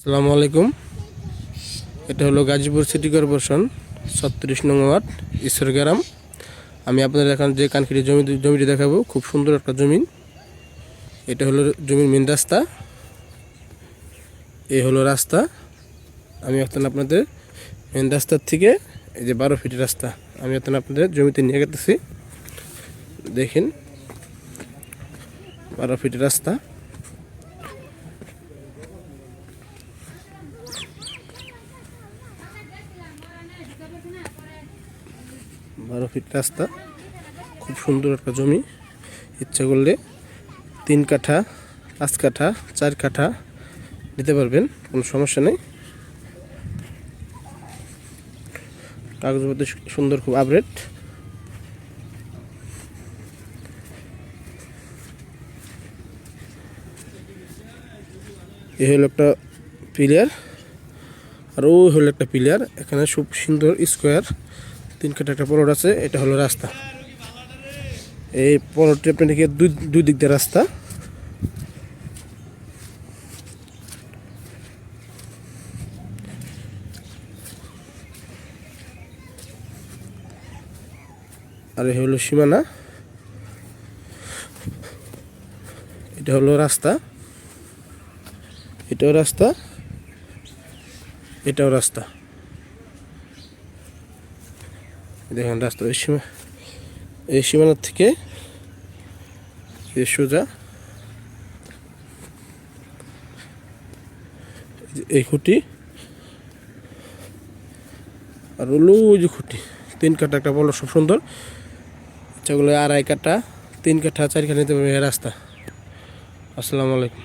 আসসালামু আলাইকুম। এটা হলো গাজীপুর সিটি কর্পোরেশন, ছত্রিশ নং ওয়ার্ড, ঈশ্বরগ্রাম। আমি আপনাদের এখন যে কানখিরি জমি জমিটি দেখাবো, খুব সুন্দর একটা জমিন এটা হলো জমির মেন রাস্তা। এই হলো রাস্তা। আমি এখন আপনাদের মেন রাস্তার থেকে এই যে বারো ফিট রাস্তা, আমি এখন আপনাদের জমিতে নিয়ে গেতেছি। দেখেন, বারো ফিট রাস্তা। বারো ফিট রাস্তা, খুব সুন্দর একটা জমি। ইচ্ছা করলে তিন কাঠা, পাঁচ কাঠা, চার কাঠা নিতে পারবেন, কোনো সমস্যা নেই। কাগজপত্র সুন্দর, খুব আপডেট এ হলো একটা পিলার, আর ও হলো একটা পিলার, এখানে খুব সুন্দর স্কোয়ার তিন কাঠা একটা পলট আছে, এটা হলো রাস্তা। এই পলটটি আপনাদেরকে দুই দুই দিক দিয়ে রাস্তা। আর এই হলো সীমানা। এটা হলো রাস্তা। এটাও রাস্তা এটাও রাস্তা। দেখেন, রাস্তা এই সীমা এই সীমানার থেকে সোজা। এই খুঁটি আর হলো যে খুঁটি। তিন কাঠা একটা বলো সব সুন্দর। ইচ্ছাগুলো আড়াই কাঠা, তিন কাঠা চার কাঠা রাস্তা। আসসালামু আলাইকুম।